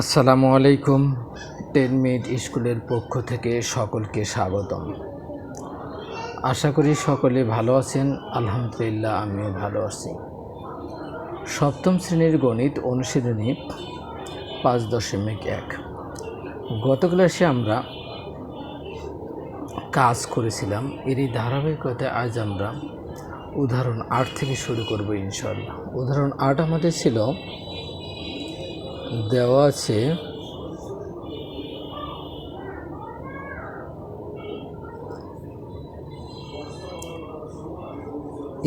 আসসালামু আলাইকুম, ten minute স্কুলের পক্ষ থেকে সকলকে স্বাগতম। আশা করি সকলে ভালো আছেন, আলহামদুলিল্লাহ আমিও ভালো আছি। সপ্তম শ্রেণির গণিত অনুশীলনী পাঁচ দশমিক এক। গত ক্লাসে আমরা কাজ করেছিলাম, এরই ধারাবাহিকতায় আজ আমরা উদাহরণ আট থেকে শুরু করব ইনশাল্লাহ উদাহরণ আট আমাদের ছিল দেওয়া আছে।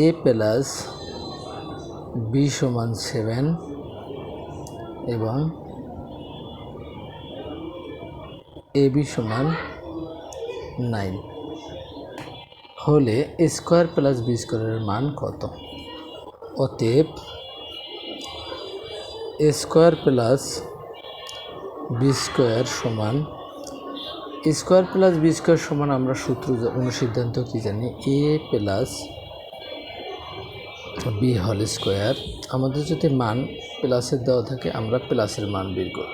এ প্লাস বি সমান সেভেন এবং এ বি সমান নাইন হলে স্কোয়ার প্লাস বি স্কোয়ারের মান কত? অতএব A square plus B square সমান, স্কোয়ার প্লাস বি স্কোয়ার সমান আমরা সূত্র অনুসিদ্ধান্ত কি জানি? এ প্লাস বি হল স্কোয়ার। আমাদের যদি মান প্লাসের দেওয়া থাকে, আমরা প্লাসের মান বের করব।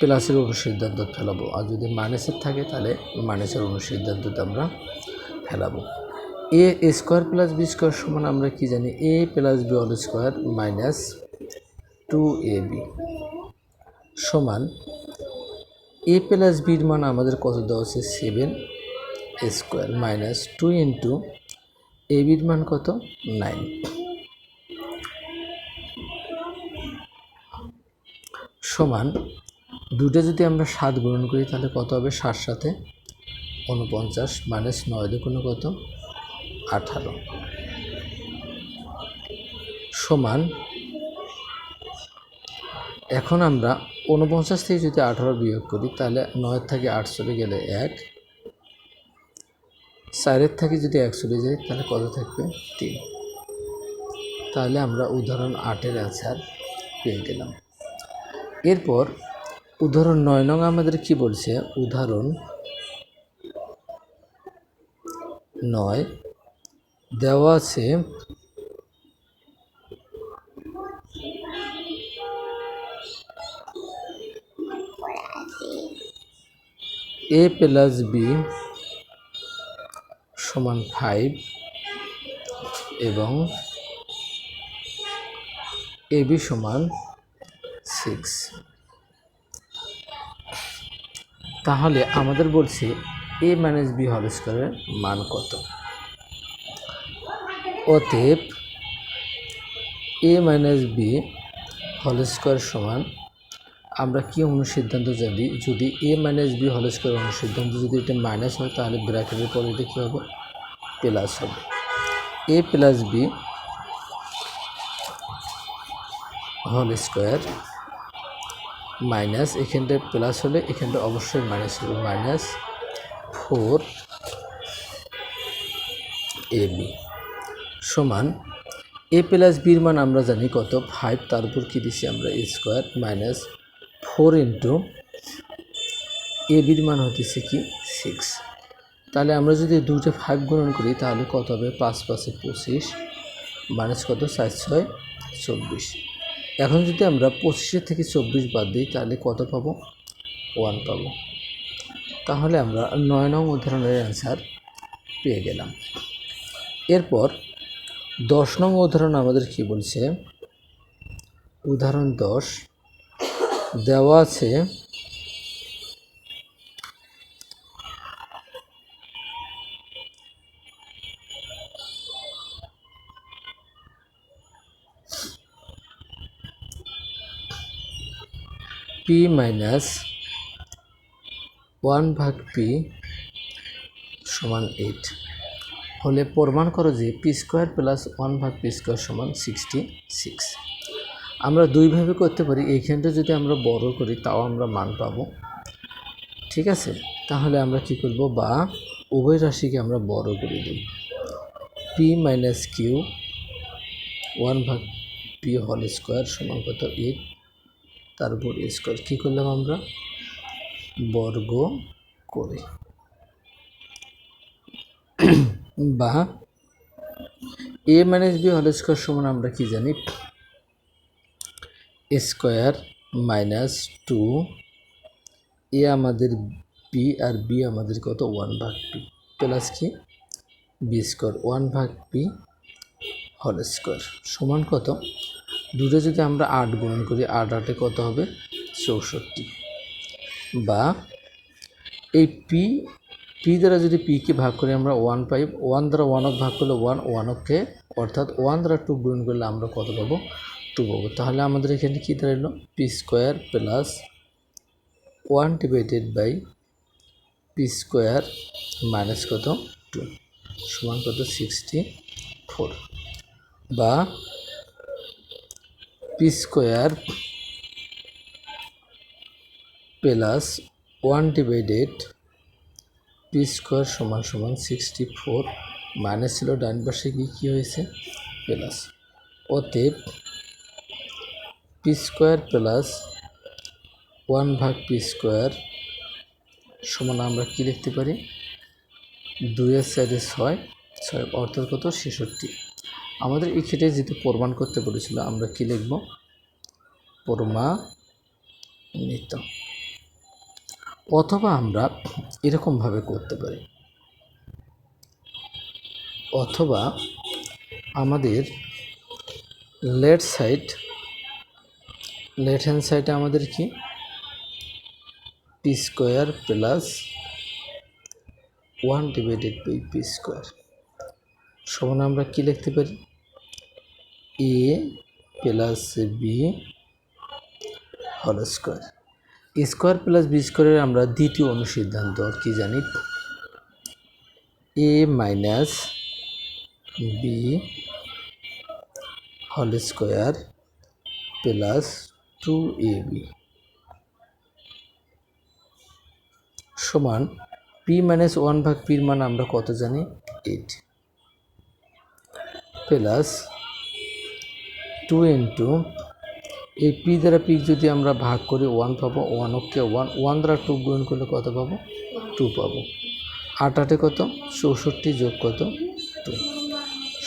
প্লাসের অনুসিদ্ধান্ত ফেলাবো। আর যদি মাইনাসের থাকে, তাহলে মাইনাসের অনুসিদ্ধান্ততে আমরা ফেলাবো। A square plus B square সমান আমরা কি জানি? এ প্লাস বি হল square minus two A B সমান এ প্লাস বির মান আমাদের কত দেওয়া আছে seven square minus two into A বির মান কত? নাইন। সমান দুটো যদি আমরা সাত গ্রহণ করি, তাহলে কত হবে? সাত সাথে উনপঞ্চাশ মাইনাস নয় দুগুণ কত? আঠারো। সমান এখন আমরা উনপঞ্চাশ থেকে যদি আঠারো বিয়োগ করি, তাহলে নয়ের থেকে আট চলে গেলে এক। চারের থেকে যদি এক চলে যায় তাহলে কত থাকবে? তিন। তাহলে আমরা উদাহরণ আটের অ্যান্সার পেয়ে গেলাম। এরপর উদাহরণ নয় নং আমাদের কি বলছে? উদাহরণ নয়। দেওয়া আছে এ প্লাস বি সমান ফাইভ এবং এ বি সমান সিক্স তাহলে আমাদের বলছে এ মাইনাস বি হল স্কোয়ারের মান কত? অতএব এ মাইনাস বি হল স্কোয়ার সমান আমরা কি অনুসিদ্ধান্ত জানি যদি এ মাইনাস বি হল স্কোয়ার অনুসিদ্ধান্ত যদি এটা মাইনাস হয়, তাহলে ব্র্যাকেটের পরে এটা কী হবে? প্লাস হবে। A plus B whole square minus এখানটা প্লাস হলে এখানটা অবশ্যই মাইনাস হবে। মাইনাস ফোর এ বি সমান এ প্লাস বির মান আমরা জানি কত? ফাইভ তার উপর কী দিছি আমরা? A square minus four into A বির মান হতেছে কি সিক্স। তাহলে আমরা যদি দুটো ফাইভ গুণন করি, তাহলে কত হবে? পাঁচ পাঁচে পঁচিশ মাইনাস কত? চার ছয়, চব্বিশ। এখন যদি আমরা পঁচিশের থেকে চব্বিশ বাদ দিই, তাহলে কত পাবো? ওয়ান পাবো। তাহলে আমরা নয় নং উদাহরণের অ্যান্সার পেয়ে গেলাম। এরপর দশ নং উদাহরণ আমাদের কি বলছে? উদাহরণ দশ। দেওয়া আছে। পি মাইনাস ওয়ান ভাগ পি সমান এইট হলে প্রমাণ করো যে পি স্কোয়ার প্লাস ওয়ান ভাগ পি স্কোয়ার সমান সিক্সটি সিক্স আমরা দুইভাবে করতে পারি। এইখানটা যদি আমরা বড় করি, তাও আমরা মান পাবো। ঠিক আছে? তাহলে আমরা কি করব? বা উভয় রাশিকে আমরা বড় করে দিই। পি মাইনাস কিউ ওয়ান ভাগ পি হল স্কোয়ার সমান কত? এইট তার উপর স্কোয়ার কী করলাম আমরা? বর্গ করে। বা এ মাইনাস বি হল স্কোয়ার সমান আমরা কি জানি? স্কোয়ার মাইনাস টু, এ আমাদের বি আর বি আমাদের কত? ওয়ান ভাগ পি প্লাস কি? বি স্কোয়ার, ওয়ান ভাগ পি হল স্কোয়ার সমান কত? দুটো যদি আমরা আট গুণন করি, আট আটে কত হবে? চৌষট্টি। বা এই পি পি দ্বারা যদি পিকে ভাগ করি আমরা ওয়ান পাই ওয়ান দ্বারা ওয়ানক ভাগ করলে ওয়ান ওয়ানককে অর্থাৎ ওয়ান দ্বারা টু গুণ করলে আমরা কত পাবো? টু পাবো তাহলে আমাদের এখানে কী দাঁড়াল? P square plus one divided by P square minus কত? টু সমান কত? সিক্সটি ফোর বা P square plus one divided P square সমান সমান সিক্সটি ফোর মাইনাস ছিল ডান পাশে কি কী হয়েছে? প্লাস অতএব পি স্কোয়ার প্লাস ওয়ান ভাগ পি স্কোয়ার সমান আমরা কী লিখতে পারি? দুইয়ের সাইডে ছয় ছয় অর্থাৎ কত? ছেষট্টি। আমাদের এই যেহেতু প্রমাণ করতে বলেছিল, আমরা কী লিখব? প্রমাণিত। অথবা আমরা এরকমভাবে করতে পারি। অথবা আমাদের লেফট সাইড লেফট হ্যান্ড সাইডে আমাদের কি? P square plus one divided by P square সমান আমরা কি লিখতে পারি? এ প্লাস বি হল স্কোয়ার স্কোয়ার প্লাস বি স্কোয়ারের আমরা দ্বিতীয় অনুসিদ্ধান্ত কি জানি? এ মাইনাস বি হল square plus two A B সমান পি মাইনাস ওয়ান ভাগ পির মান আমরা কত জানি? এইট প্লাস টু ইন্টু এই পি দ্বারা পি যদি আমরা ভাগ করি ওয়ান পাবো ওয়ান ওকে ওয়ান ওয়ান দ্বারা টু গুণ করলে কত পাবো? টু পাবো। আট আটে কত? চৌষট্টি যোগ কত? টু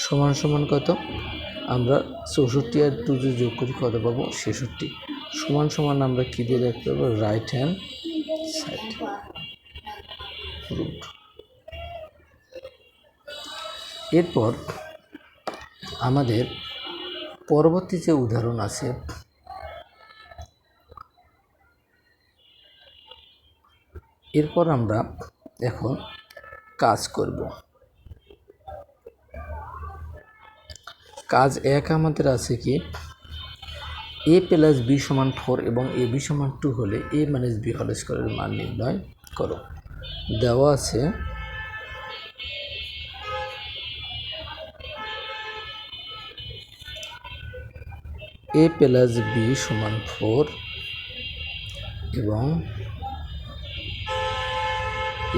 সমান সমান কত? আমরা চৌষট্টি আর টু যোগ করি কত পাবো? ছেষট্টি। সমান সমান আমরা কী দিয়ে রাখতে পারব রাইট হ্যান্ড সাইড রুট এরপর আমাদের পরবর্তী যে উদাহরণ আছে, এরপর আমরা এখন কাজ করব। কাজ এক আমাদের আছে কি? এ প্লাস বি সমান ফোর এবং এ বি সমান টু হলে এ মাইনাস বি হল স্কোয়ারের মান নির্ণয় করো। দেওয়া আছে এ প্লাস বি সমান ফোর এবং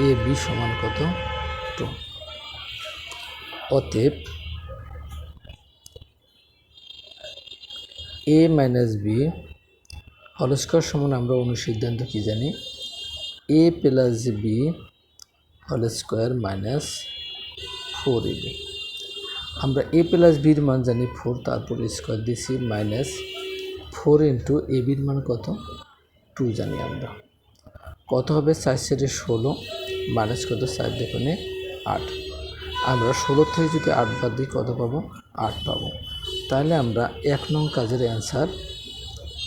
এ বি সমান কত? টু অতএব এ মাইনাস বি হল স্কোয়ার সমান আমরা অনুসিদ্ধান্ত কি জানি? এ প্লাস বি হল square minus four A B আমরা এ প্লাস বির মান জানি ফোর তারপর স্কোয়ার দিছি মাইনাস ফোর ইন্টু এ বির মান কত? টু জানি আমরা। কত হবে? চার সেটে ষোলো মাইনাস কত? চার দেখনে, আট। আমরা ষোলো থেকে যদি আট বাদ দিই, কত পাবো? আট পাবো। তাহলে আমরা এক নং কাজের অ্যান্সার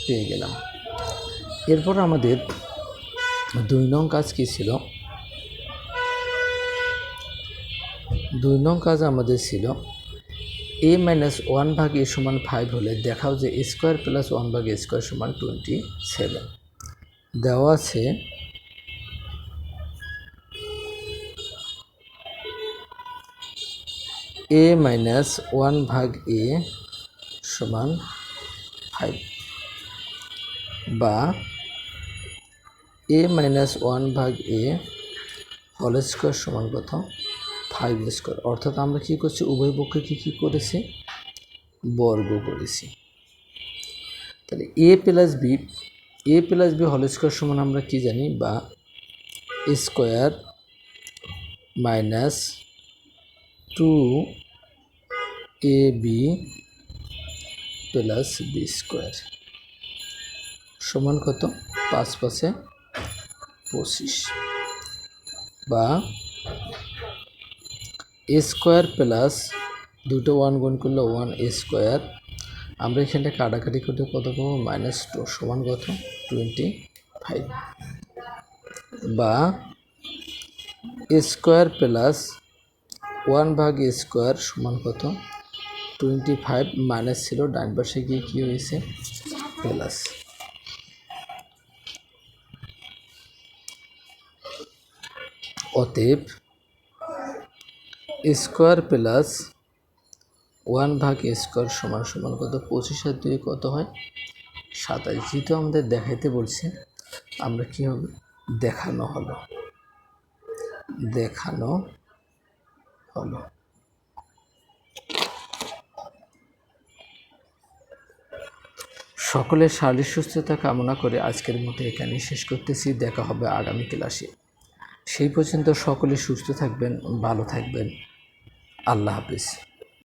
পেয়ে গেলাম। এরপর আমাদের দুই নং কাজ কী ছিল? দুই নং কাজ আমাদের ছিল এ মাইনাস ওয়ান ভাগ এ সমান ফাইভ হলে দেখাও যে স্কোয়ার প্লাস ওয়ান ভাগ স্কোয়ার সমান টোয়েন্টি সেভেন দেওয়া আছে এ মাইনাস ওয়ান ভাগ এ সমান ফাইভ বা এ মাইনাস ওয়ান ভাগ এ হল স্কোয়ার সমান কত? ফাইভ স্কোয়ার অর্থাৎ আমরা কী করছি? উভয় পক্ষকে কী করেছি? বর্গ করেছি। তাহলে A plus B A plus B হল স্কোয়ার সমান আমরা কি জানি? বা square minus two A B plus B square সমান কত? পাঁচ পাঁচে পঁচিশ। বা এ স্কোয়ার প্লাস দুটো ওয়ান গুণ করলে ওয়ান এ স্কোয়ার। আমরা এখানটা কাটাকাটি করতে কত পাবো? মাইনাস টু সমান কত? Twenty five. বা এ স্কোয়ার প্লাস ওয়ান ভাগ এ স্কোয়ার সমান কত? টোয়েন্টি ফাইভ মাইনাস ছিল ডান পাশে গিয়ে কী হয়েছে? প্লাস অতএব স্কোয়ার প্লাস ওয়ান ভাগ স্কোয়ার সমান সমান কত? পঁচিশ আর দুই কত হয়? সাতাশ। যেহেতু আমাদের দেখাইতে বলছে, আমরা কী হবে? দেখানো হলো দেখানো হলো সকলের শারীরিক সুস্থতা কামনা করে আজকের মতো এখানেই শেষ করতেছি। দেখা হবে আগামী ক্লাসে। সেই পর্যন্ত সকলে সুস্থ থাকবেন, ভালো থাকবেন। আল্লাহ হাফিজ।